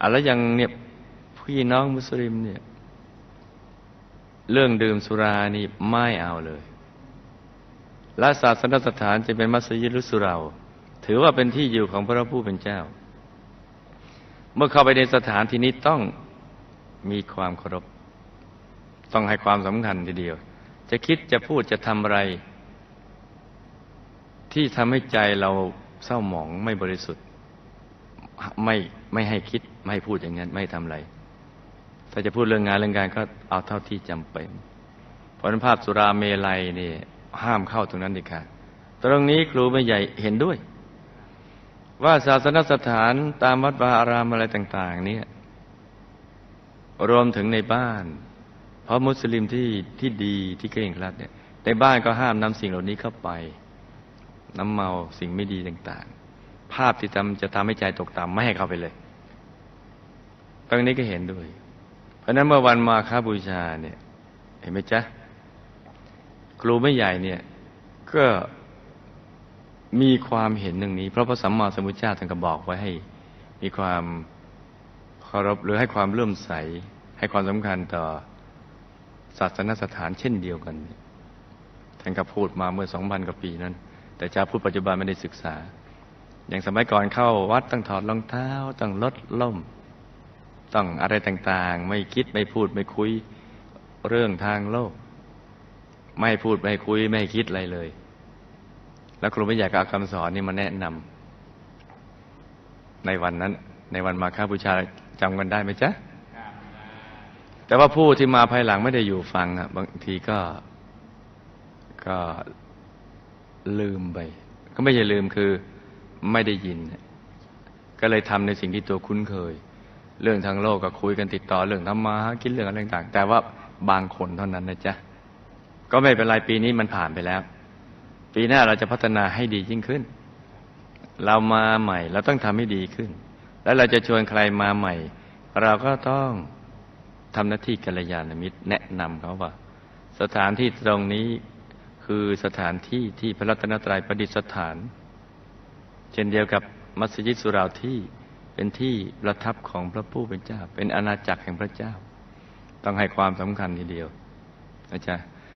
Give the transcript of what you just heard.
อะแล้วยังเนี่ยพี่น้องมุสลิมเนี่ย เรื่องดื่มสุรานี่ไม่เอาเลย และศาสนสถานจะเป็นมัสยิดหรือสุเหรา ถือว่าเป็นที่อยู่ของพระผู้เป็นเจ้า เมื่อเข้าไปในสถานที่นี้ต้องมีความเคารพ ต้องให้ความสำคัญทีเดียว จะคิดจะพูดจะทำอะไร ที่ทำให้ใจเราเศร้าหมองไม่บริสุทธิ์ ไม่ไม่ให้คิดไม่ให้พูดอย่างนั้น ไม่ทำอะไร ถ้าจะพูดเรื่องงานเรื่องการก็เอาเท่าที่จำเป็นเพราะนั้นภาพสุราเมลัยนี่ห้ามเข้าตรงนั้นดีค่ะตรงนี้ครูไม่ใหญ่เห็นด้วย ว่าศาสนสถานตามวัดวาอารามอะไรต่าง ๆ เนี่ยรวมถึงในบ้าน เพราะมุสลิมที่ที่ดีที่เก่งครัดเนี่ยในบ้านก็ห้ามนำสิ่งเหล่านี้เข้าไป น้ำเมาสิ่งไม่ดีต่าง ๆ ภาพที่ทำจะทำให้ใจตกต่ำไม่ให้เข้าไปเลย ตรงนี้ก็เห็นด้วย เพราะนั้นเมื่อวันมาค้าบูชาเนี่ย เห็นไหมจ๊ะ ครูไม่ใหญ่เนี่ย ก็มีความเห็นหนึ่งนี้ เพราะพระสัมมาสัมพุทธเจ้าท่านก็บอกไว้ให้ มีความเคารพหรือให้ความเลื่อมใส ให้ความสำคัญต่อศาสนสถานเช่นเดียวกัน ท่านก็พูดมาเมื่อสองพันกว่าปีนั้น แต่เจ้าพูดปัจจุบันไม่ได้ศึกษา อย่างสมัยก่อนเข้าวัดต้องถอดรองเท้า ต้องลดล่ม ต้องอะไรต่างๆ ไม่คิดไม่พูดไม่คุยเรื่องทางโลก ไม่พูดไม่คุยไม่คิดอะไรเลย แล้วครูไม่อยากเอาคำสอนนี่มาแนะนำในวันนั้น ในวันมาฆบูชาจำกันได้ไหมจ๊ะแต่ว่าผู้ที่มาภายหลังไม่ได้อยู่ฟังอะบางทีก็ก็ลืมไป ก็ไม่ใช่ลืมคือ ไม่ได้ยิน ก็เลยทำในสิ่งที่ตัวคุ้นเคย เรื่องทางโลกก็คุยกันติดต่อเรื่องธรรมะคิดเรื่องอะไรต่างๆแต่ว่าบางคนเท่านั้นนะจ๊ะก็ไม่เป็นไรปีนี้มันผ่านไปแล้ว ปีหน้าเราจะพัฒนาให้ดียิ่งขึ้น เรามาใหม่ เราต้องทำให้ดีขึ้น แล้วเราจะชวนใครมาใหม่ เราก็ต้องทำหน้าที่กัลยาณมิตรแนะนำเขาว่า สถานที่ตรงนี้คือสถานที่ที่พระรัตนตรัยประดิษฐาน เช่นเดียวกับมัสยิดสุราที่เป็นที่ประทับของพระผู้เป็นเจ้า เป็นอาณาจักรแห่งพระเจ้า ต้องให้ความสำคัญทีเดียวนะจ๊ะ